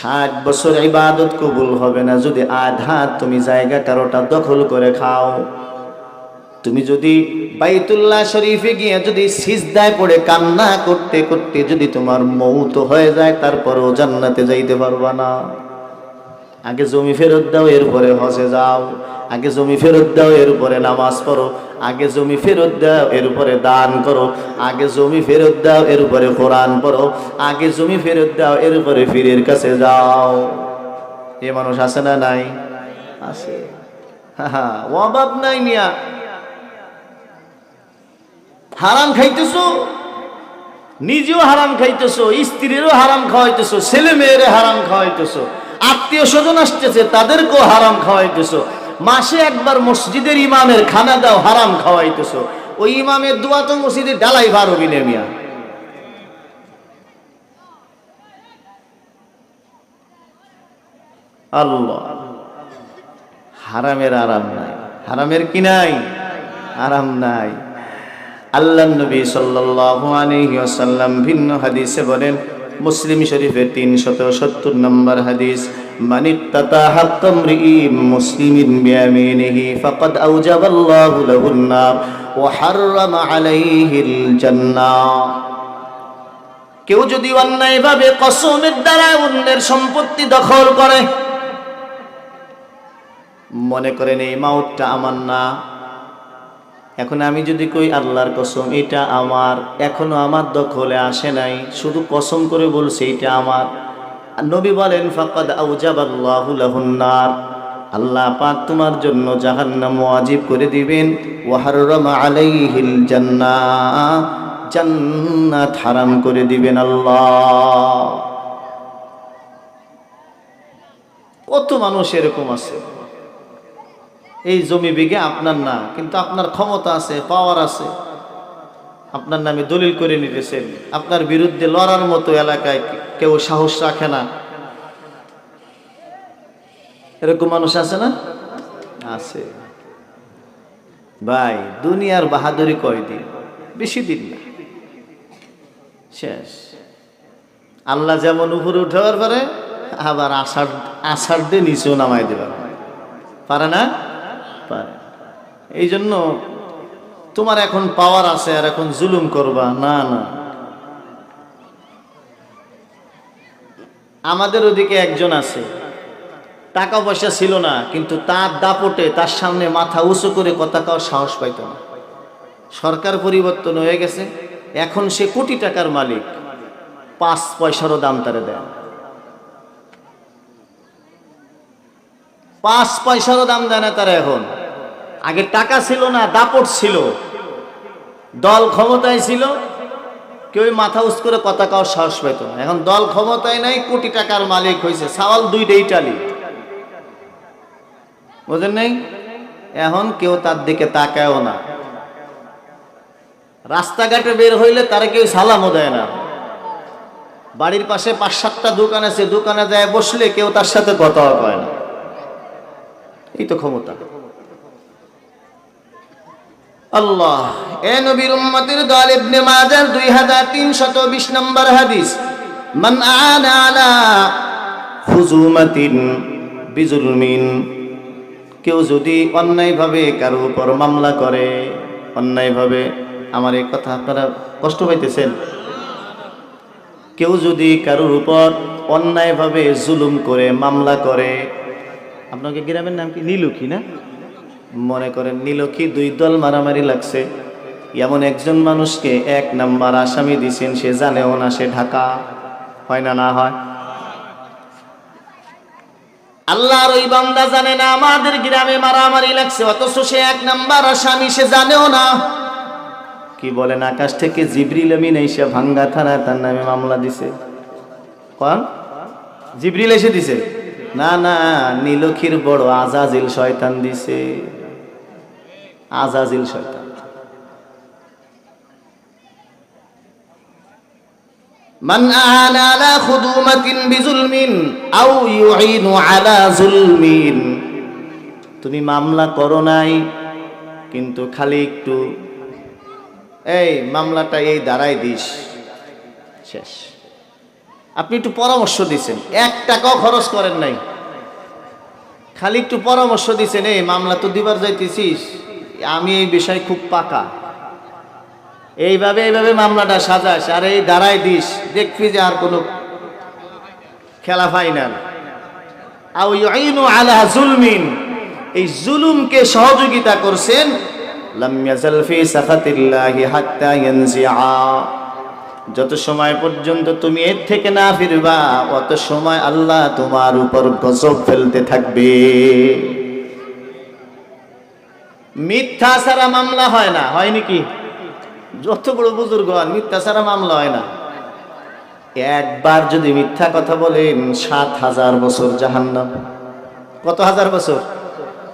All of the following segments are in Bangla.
ষাট বছর ইবাদত কবুল হবে না। যদি আধা তুমি জায়গা কারোটা দখল করে খাও। তুমি যদি বাইতুল্লাহ শরীফে গিয়ে যদি সিজদায় পড়ে কান্না করতে করতে যদি তোমার মৌত হয়ে যায়, তারপরও জান্নাতে যাইতে পারবা না। আগে জমি ফেরত দাও, এরপরে হজে যাও। আগে জমি ফেরত দাও, এরপরে নামাজ পড়ো। আগে জমি ফেরত দাও, এরপরে দান করো। আগে জমি ফেরত দাও, এরপরে কোরআন পড়ো। আগে জমি ফেরত দাও, এরপরে ফিরের কাছে যাও। এ মানুষ আছে না নাই? আছে। হ্যাঁ অভাব নাই মিয়া। হারাম খাইতেছো? নিজেও হারাম খাইতেছো, স্ত্রীরও হারাম খাওয়াইতেছো ছেলে মেয়েরে হারাম খাওয়াইতেছো। আত্মীয় স্বজন আসতেছে, তাদেরকেও হারাম খাওয়াইতেছ। মাসে একবার মসজিদের ইমামের খানা দাও, হারাম খাওয়াইতেছ। ওই ইমামের দোয়া তো মসজিদে ডালাই ভারো বিনে মিয়া। আল্লাহ। হারামের আরাম নাই। হারামের কি নাই? আরাম নাই। আল্লাহ নবী সাল্লাল্লাহু আলাইহি ওয়াসাল্লাম ভিন্ন হাদিসে বলেন মুসলিম শরীফের তিনশত সত্তর নম্বর হাদিস কেউ যদি অন্যায়ভাবে কসমের দ্বারা অন্যের সম্পত্তি দখল করে, মনে করেন এই মাউটটা আমার না এখন আমি যদি কই আল্লাহর কসম, এটা আমার, এখনও আমার দখলে আসে নাই। শুধু কসম করে বলছে, এটা আমার। নবী বলেন, ফাকাদ আউজাবাল্লাহু লাহুন্নার আল্লাহ পাক তোমার জন্য জাহান্নাম ওয়াজিব করে দিবেন। ওয়া হাররামা আলাইহিল জান্নাহ জান্নাত হারাম করে দিবেন আল্লাহ। কত মানুষ এরকম আছে? এই জমি বিঘে আপনার না, কিন্তু আপনার ক্ষমতা আছে পাওয়ার আছে। আপনার নামে দলিল করে নিতেছেন। আপনার বিরুদ্ধে লড়ার মতো এলাকায় কেউ সাহস রাখে না। এরকম মানুষ আছে না? আছে। ভাই, দুনিয়ার বাহাদুরি কয়দিন? বেশি দিন না। শেষ। আল্লাহ যেমন উপরে উঠাবার পারে, আবার আষাঢ় আষাঢ় দিয়ে নিচেও নামাই দেবার পারে না? এই জন্য তোমার এখন পাওয়ার আছে আর এখন জুলুম করবা। না না। আমাদের ওদিকে একজন আছে। টাকা পয়সা ছিল না, কিন্তু তার দাপটে তার সামনে মাথা উঁচু করে কথা কাও সাহস পাইত না। সরকার পরিবর্তন হয়ে গেছে। এখন সে কোটি টাকার মালিক। পাঁচ পয়সারও দাম তারে দেয় পাঁচ পয়সারও দাম দেয় না তারা এখন। আগে টাকা ছিল না, দাপট ছিল। দল ক্ষমতায় ছিল, কেউ মাথা উস করে কথা কাও সাহস পেত না। এখন দল ক্ষমতায় নাই, কোটি টাকার মালিক হয়েছে সাওয়াল দুইটাই টালি। বুঝেন নেই? এখন কেউ তার দিকে তাকায়ও না। রাস্তাঘাটে বের হইলে তারা কেউ সালামও দেয় না। বাড়ির পাশে পাঁচ সাতটা দোকান আছে, দোকানে যায় বসলে কেউ তার সাথে কথাও কয় না। এই তো ক্ষমতা। আল্লাহ, এ নবীর উম্মতের দল ইবনে মাজার 2320 নম্বর হাদিস। মান আনা আলা খুজুমাতিন বিজুলমিন, কেউ যদি অন্যায়ভাবে কারও উপর মামলা করে, অন্যায়ভাবে, আমার এই কথা আপনারা কষ্ট পাইতেছেন। কেউ যদি কারোর উপর অন্যায়ভাবে জুলুম করে, মামলা করে, আপনাকে গ্রামের নাম কি? নীলক্ষী না? মনে করেন, নীলক্ষী, দুই দল মারামারি লাগছে। এমন একজন মানুষকে এক নাম্বার আসামি দিছেন, সে জানেও না সে ঢাকা। হয় না না হয়? আল্লাহর ওই বান্দা জানে না, আমাদের গ্রামে মারামারি লাগছে, অথচ সে এক নাম্বার আসামি, সে জানেও না। কি বলেন, আকাশ থেকে জিবরিল আমিন এসে ভাঙ্গা থানায় তার নামে মামলা দিছে। কোন? জিবরিল এসে দিছে? না না, নীলক্ষীর বড় আজাজিল শয়তান দিছে। আজাজিল শয়তান মান আনা আলা খুদুমাতিন বিজুলমিন আও ইউইনু আলা জুলমিন। তুমি মামলা করো নাই, কিন্তু খালি একটু, এই, মামলাটা এই দাঁড়াই দিস। শেষ। আপনি একটু পরামর্শ দিচ্ছেন এক টাকাও খরচ করেন নাই। খালি একটু পরামর্শ দিচ্ছেন এই, মামলা তো দিবার যাইতেছিস। আমি এই বিষয় খুব পাকা। এইভাবে এইভাবে মামলাটা সাজাস আর এই দাঁড়াই দিস, দেখবি যে আর কোনো খেলা ফাইনাল আলা জুলমিন। এই জুলুমকে সহযোগিতা করছেন যত সময় পর্যন্ত তুমি এর থেকে না ফিরবা, অত সময় আল্লাহ তোমার উপর গজব ফেলতে থাকবে। মিথ্যা ছাড়া মামলা হয় না, হয় নাকি? যত বড় বুজুর্গ হন মিথ্যা ছাড়া মামলা হয় না। একবার যদি মিথ্যা কথা বলেন, সাত হাজার বছর জাহান্নাম। কত হাজার বছর?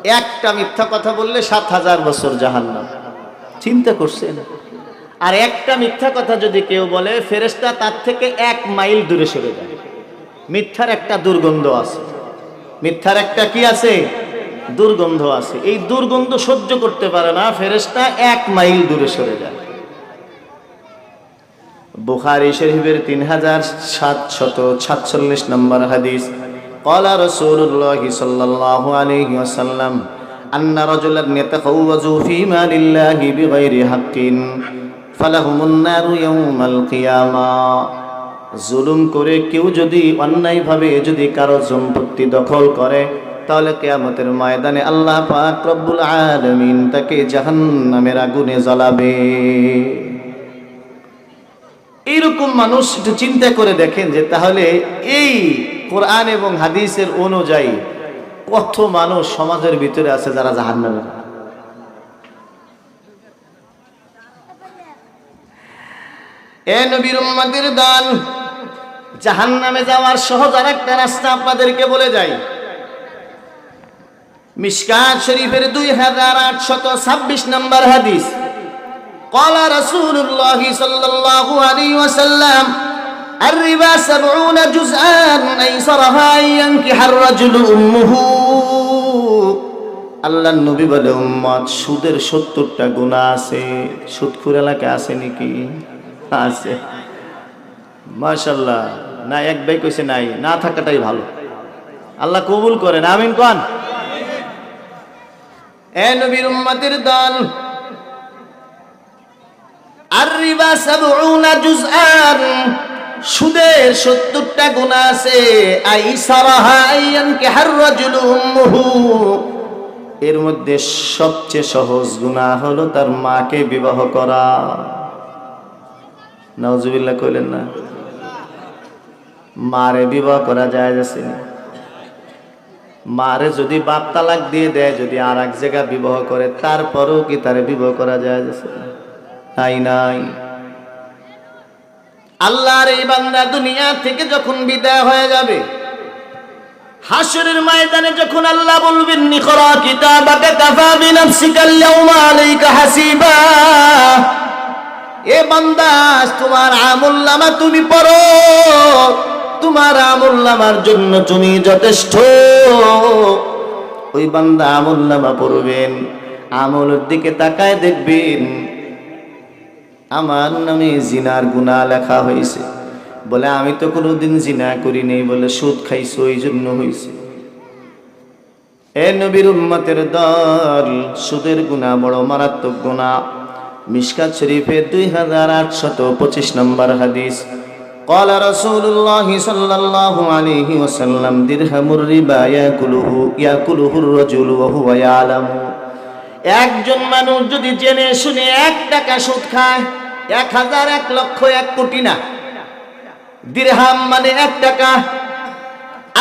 একটা মিথ্যা কথা বললে সাত হাজার বছর জাহান্নাম। চিন্তা করছেন? আর একটা মিথ্যা কথা যদি কেউ বলে, ফেরেশতা তার থেকে এক মাইল দূরে সরে যায়। মিথ্যার একটা দুর্গন্ধ আছে। মিথ্যার একটা কি আছে? দুর্গন্ধ আছে। এই দুর্গন্ধ সহ্য করতে পারে না ফেরেস্তা এক মাইল দূরে সরে যায়। বুখারি শরীফের তিন হাজার সাতশত সাতচল্লিশ নম্বর হাদিস, কলা রসুল্লাহ সাল্লাহ আলহি আসাল্লাম আন্না নেতা কৌজু ফি মালিল্লাহি বিগৈরি হাক্কিন ফালাহুমুন্নারু ইয়াউমাল কিয়ামা। জুলুম করে কেউ যদি অন্যায়ভাবে যদি কারও সম্পত্তি দখল করে তাহলে কেয়ামতের ময়দানে আল্লাহ পাক রব্বুল আলামিন তাকে জাহান্নামের আগুনে জ্বালাবে। এইরকম মানুষ একটু চিন্তা করে দেখেন যে তাহলে এই কোরআন এবং হাদিসের অনুযায়ী কত মানুষ সমাজের ভিতরে আছে যারা জাহান নামে এ নবীর উম্মতের দল জাহান নামে যাওয়ার সহজ আর একটা রাস্তা আপনাদেরকে বলে যাই। মিশকাত শরীফের দুই হাজার আটশত ছাব্বিশ নম্বর হাদিস قال رسول الله صلى الله عليه وسلم الربا سبعون جزءا أيسرها أن ينكح الرجل أمه আল্লাহ নবী বলে উম্মত সুদের সত্তরটা গুণা আছে সুদখুর এলাকা আছে নাকি আছে মাশাল্লাহ না এক ভাই কইছে নাই না থাকাটাই ভালো আল্লাহ কবুল করেন আমিন কন এ নবীর উম্মতের দল। আর রিবা সাবউনা জুজআন সুদের সত্তরটা গুণা আছে। এর মধ্যে সবচেয়ে সহজ গুণা হলো তার মাকে বিবাহ করা। নওজুবিল্লাহ কইলেন না? মারে বিবাহ করা যায় যাচ্ছে না? মারে যদি বাপ তালাক দিয়ে দেয়, যদি আর এক জায়গা বিবাহ করে, তারপরেও কি তারে বিবাহ করা যায়? যাচ্ছে না তাই নাই। আল্লাহর এই বান্দা দুনিয়া থেকে যখন বিদায় হয়ে যাবে, হাসরের ময়দানে যখন আল্লাহ বলবেন, নিকরা কিতাবাকা কাফা বিনাফসিকা আল-ইয়াওমা আলাইকা হাসিবা। এ বান্দা, তোমার আমুল্লামা তুমি পড়ো। তোমার আমুল্লামার জন্য তুমি যথেষ্ট। ওই বান্দা আমুল্লামা পড়বেন, আমলের দিকে তাকায় দেখবেন আমার নামে জিনার গুণা লেখা হয়েছে। বলে, আমি তো কোনোদিন জিনা করি নেই বলে সুদ খাইছো ওই জন্য হয়েছে এ নবীর উম্মতের দল, সুদের গুণা বড় মারাত্মক গুণা মিশকাত শরীফের দুই হাজার আটশত পঁচিশ নম্বর হাদিস। قال رسول الله صلى الله عليه وسلم درهم الربا ياكله ياكله الرجل وهو يعلم একজন মানুষ যদি জেনে শুনে এক টাকা সুদ খায় এক হাজার এক লক্ষ এক কোটি না দিরহাম মানে এক টাকা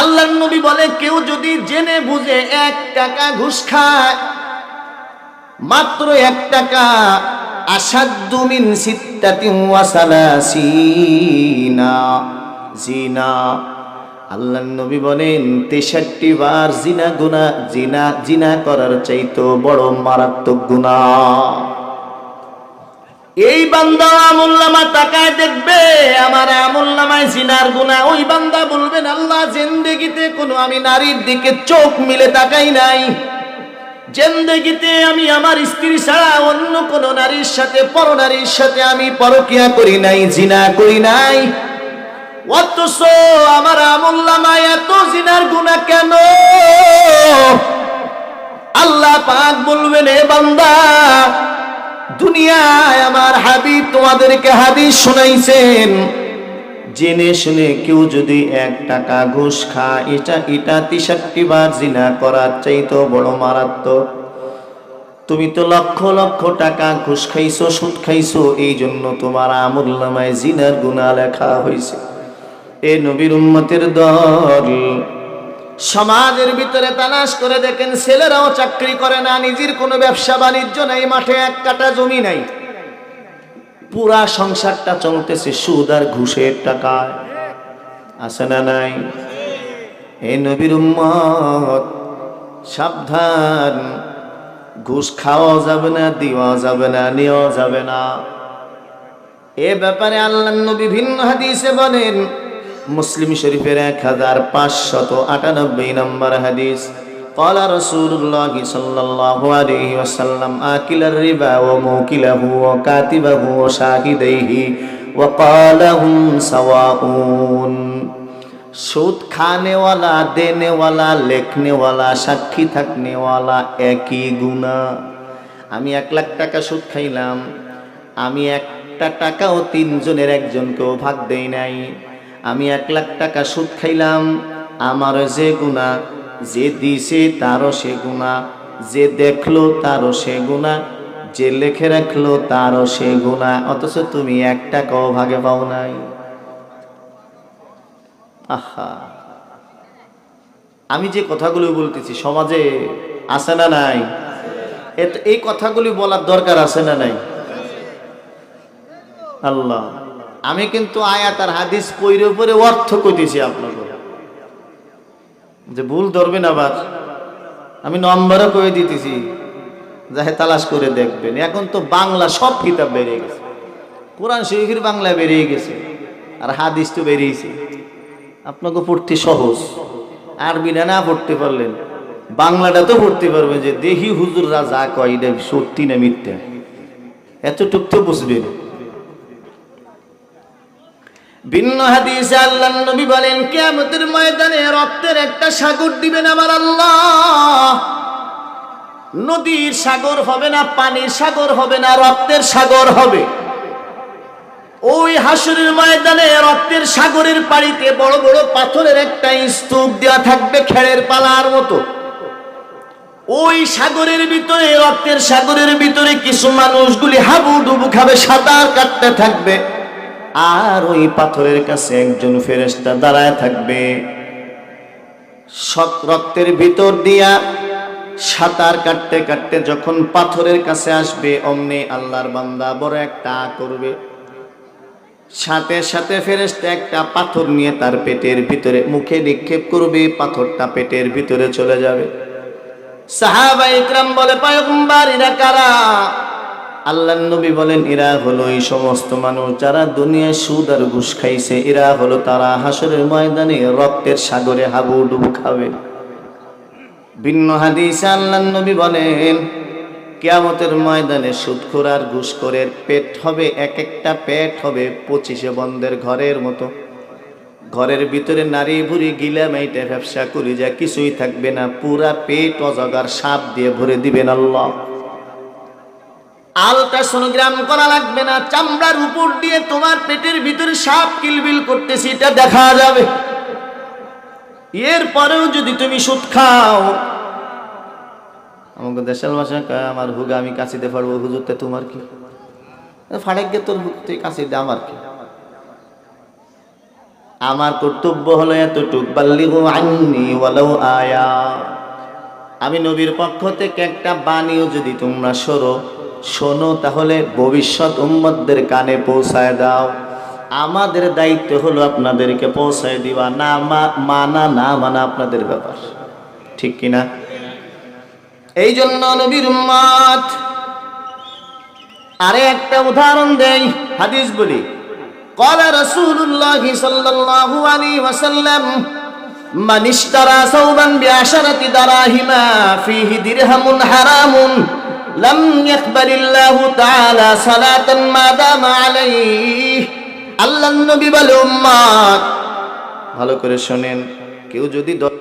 আল্লাহ নবী বলে কেউ যদি জেনে বুঝে এক টাকা ঘুষ খায় মাত্র এক টাকা আসাদ্দু মিন সিত্তাতিন জিনা। আল্লাহ নবী বলেন, তেষট্টি বার জিনা গুনা জিনা জিনা করার চাইতো বড় মারাত্মক গুণা এই বান্দা আমুল্লামা তাকায় দেখবে, আমার আমুল্লামায় জিনার গুণা ওই বান্দা বলবেন, আল্লাহ, জেন্দেগিতে কোনো আমি নারীর দিকে চোখ মিলে তাকাই নাই। জেন্দেগিতে আমি আমার স্ত্রী ছাড়া অন্য কোন নারীর সাথে, পর নারীর সাথে আমি পরকিয়া করি নাই, জিনা করি নাই। অথচ আমার আমুল্লামায় এত জিনার গুণা কেন? আল্লাহ পাক বলবেন, এ বান্দা, দুনিয়ায় আমার হাবিব তোমাদেরকে হাদিস শোনাইছেন। জেনে শুনে কেউ যদি এক টাকা ঘুষ খায়, এটা এটা তিষট্টি বার জিনা করার চাইতো বড় মারাত্মক। তুমি তো লক্ষ লক্ষ টাকা ঘুষ খাইছো, সুদ খাইছো এই জন্য তোমার আমল নামায় জিনার গুণা লেখা হয়েছে এ নবীর উম্মতের দল, সমাজের ভিতরে তালাশ করে দেখেন, ছেলেরাও চাকরি করে না, নিজের কোনো ব্যবসা বাণিজ্য নাই, মাঠে এক কাটা জমি নাই। পুরা সংসারটা চলতেছে সুদ আর ঘুষের টাকায়। আছে না নাই? এ নবীর উম্মত, সাবধান। ঘুষ খাওয়া যাবে না, দেওয়া যাবে না, নেওয়া যাবে না। এ ব্যাপারে আল্লাহ নবী ভিন্ন হাদিসে বলেন, মুসলিম শরীফের এক হাজার পাঁচশত আটানব্বই নম্বর হাদিস। قال رسول الله صلى الله عليه وسلم آكل الربا وموكله وكاتبه وشاهديه وقال هم سواءون সুদ খানেওয়ালা দেনেওয়ালা লেখনেওয়ালা সাক্ষী থাকনেওয়ালা একই গুণা আমি এক লাখ টাকা সুদ খাইলাম আমি একটা টাকাও তিনজনের একজনকেও ভাগ দেই নাই আমি এক লাখ টাকা সুদ খাইলাম আমার যে গুণা যে দিছে তারও সে গুণা, যে দেখল তারও সে গুণা, যে লেখে রাখল তারও সে গুণা, অথচ তুমি একটা টাকাও ভাগে পাও নাই। আহা। আমি যে কথাগুলো বলতেছি, সমাজে আছে না নাই? এই কথাগুলি বলার দরকার আছে না নাই? আল্লাহ। আমি কিন্তু আয়াত আর হাদিস পইরে উপরে অর্থ কইতেছি আপনাকে। যে ভুল ধরবেন আবার আমি নম্বরও কয়ে দিতেছি, যাহে তালাশ করে দেখবেন। এখন তো বাংলা সব কিতাব বেরিয়ে গেছে। কোরআন শরীফের বাংলা বেরিয়ে গেছে, আর হাদিস তো বেরিয়েছে। আপনাকে পড়তে সহজ। আরবিটা না না পড়তে পারলেন, বাংলাটা তো পড়তে পারবেন যে দেহি হুজুররা যা কয় সত্যি না মিথ্যা? এতটুক তো বুঝবেন। ভিন্ন হাদিসে আল্লাহ নবী বলেন, কিয়ামতের ময়দানে রক্তের একটা সাগর দিবেন আমার আল্লাহ। নদীর সাগর হবে না, পানির সাগর হবে না, রক্তের সাগর হবে। ওই হাসুরের ময়দানে রক্তের সাগরের পাড়িতে বড় বড় পাথরের একটা স্তূপ দেওয়া থাকবে খেড়ের পালার মতো। ওই সাগরের ভিতরে, রক্তের সাগরের ভিতরে কিছু মানুষগুলি হাবু ডুবু খাবে, সাঁতার কাটতে থাকবে। আর ওই পাথরের কাছে একজন ফেরেস্তা দাঁড়ায় থাকবে। সক রক্তের ভিতর দিয়া সাঁতার কাটতে কাটতে যখন পাথরের কাছে আসবে, অমনি আল্লাহর বান্দা বড় একটা করবে। সাথে সাথে ফেরেস্তা একটা পাথর নিয়ে তার পেটের ভিতরে মুখে নিক্ষেপ করবে, পাথরটা পেটের ভিতরে চলে যাবে। সাহাবা ইকরাম বলে পায়গম্বার এরা কারা? আল্লাহ নবী বলেন, এরা হলো এই সমস্ত মানুষ যারা দুনিয়ায় সুদ আর ঘুষ খাইছে। এরা হলো তারা হাসরের ময়দানে রক্তের সাগরে হাবু ডুবু খাবে। ভিন্ন হাদিসে আল্লাহ নবী বলেন, কেয়ামতের ময়দানে সুদখোর আর ঘুষখোরের পেট হবে, এক একটা পেট হবে পঁচিশে বন্ধের ঘরের মতো। ঘরের ভিতরে নারী বুড়ি গিলা মাইটে ব্যবসা করি যা কিছুই থাকবে না। পুরা পেট অজগার সাপ দিয়ে ভরে দিবেন আল্লাহ। আলট্রাসোনোগ্রাম করা লাগবে না, চামড়ার উপর দিয়ে তোমার পেটের ভিতরে সাপ কিলবিল করতেছি, এটা দেখা যাবে। এরপরেও যদি তুমি সুদ খাও, আমাকে দেশের ভাষা আমার হুগা, আমি কাছিতে পারব হুজুরতে তোমার কি? ফাড়েক গে তোর তুই কাছিতে আমার কি? আমার কর্তব্য হলো এতটুক, বাল্লিগু আন্নি ওয়ালাউ আয়া। আমি নবীর পক্ষ থেকে একটা বাণীও যদি তোমরা সরো শোনো তাহলে ভবিষ্যৎ উম্মতদের কানে পৌঁছায় দাও আমাদের দায়িত্ব হলো আপনাদেরকে পৌঁছায় দিবা না মা- মানা না মানা আপনাদের ব্যাপার ঠিক কিনা এই জন্য নবীর উম্মত আরে একটা উদাহরণ দেই হাদিস বলি قال رسول الله صلى الله عليه وسلم من اشترى ثوبا بعشرة دراهم فيه درهم حرام لم يقبل الله تعالى صلاة ما دام عليه আল্লাহ নবী বলে উম্মত ভালো করে শোনেন কেউ যদি দ-